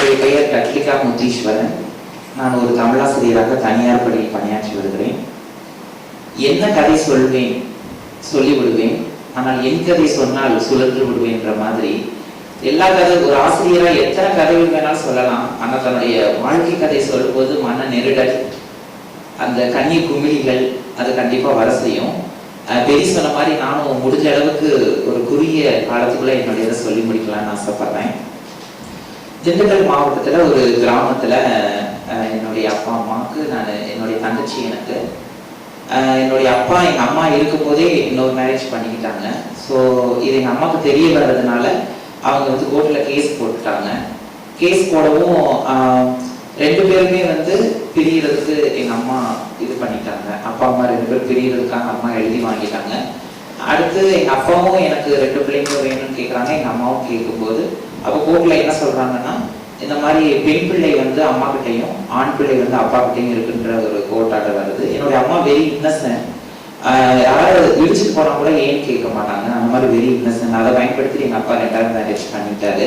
என்னுடைய பெயர் கட்லிகா முத்தீஸ்வரன். நான் ஒரு தமிழாசிரியராக தனியார் பள்ளியில் பணியாற்றி வருகிறேன். என்ன கதை சொல்வேன் சொல்லி விடுவேன் ஆனால் என் கதை சொன்னால் சுழன்று விடுவேன்ற மாதிரி. எல்லா கதை ஒரு ஆசிரியராக எத்தனை கதைகள் வேணாலும் சொல்லலாம். ஆனால் தன்னுடைய வாழ்க்கை கதை சொல்லும்போது மன நெருடல் அந்த கண்ணீர் குமிழிகள் அது கண்டிப்பாக வர செய்யும். பெரிய சொன்ன மாதிரி நானும் முடிஞ்ச அளவுக்கு ஒரு குறுகிய காலத்துக்குள்ள என்னுடைய இதை சொல்லி முடிக்கலாம்னு ஆசைப்படுறேன். திண்டுக்கல் மாவட்டத்தில் ஒரு கிராமத்தில் என்னுடைய அப்பா அம்மாவுக்கு நான் என்னுடைய தங்கச்சி எனக்கு. என்னுடைய அப்பா எங்கள் அம்மா இருக்கும்போதே இன்னொரு மேரேஜ் பண்ணிக்கிட்டாங்க. ஸோ இது எங்கள் அம்மாவுக்கு தெரிய வர்றதுனால அவங்க வந்து கோர்ட்டில் கேஸ் போட்டுட்டாங்க. கேஸ் போடவும் ரெண்டு பேருமே வந்து பிரியறதுக்கு எங்கள் அம்மா இது பண்ணிட்டாங்க. அப்பா அம்மா ரெண்டு பேரும் பிரியறதுக்காக அம்மா எழுதி வாங்கிட்டாங்க. அடுத்து எங்கள் அப்பாவும் எனக்கு ரெண்டு பிள்ளைங்களும் வேணும்னு கேட்குறாங்க எங்கள் அம்மாவும் கேட்கும்போது அப்போ கோர்ட்டில் என்ன சொல்கிறாங்கன்னா இந்த மாதிரி பெண் பிள்ளை வந்து அம்மா கிட்டையும் ஆண் பிள்ளை வந்து அப்பா கிட்டையும் இருக்குன்ற ஒரு கோர்ட் ஆர்டர் வருது. என்னுடைய அம்மா வெரி இன்னசென்ட் யாராவது இடிச்சுட்டு போனா கூட ஏன்னு கேட்க மாட்டாங்க? அந்த மாதிரி வெரி இன்னசென்ட் அதை பயன்படுத்தி எங்கள் அப்பா ரெண்டாவது மேரேஜ் பண்ணிட்டாரு.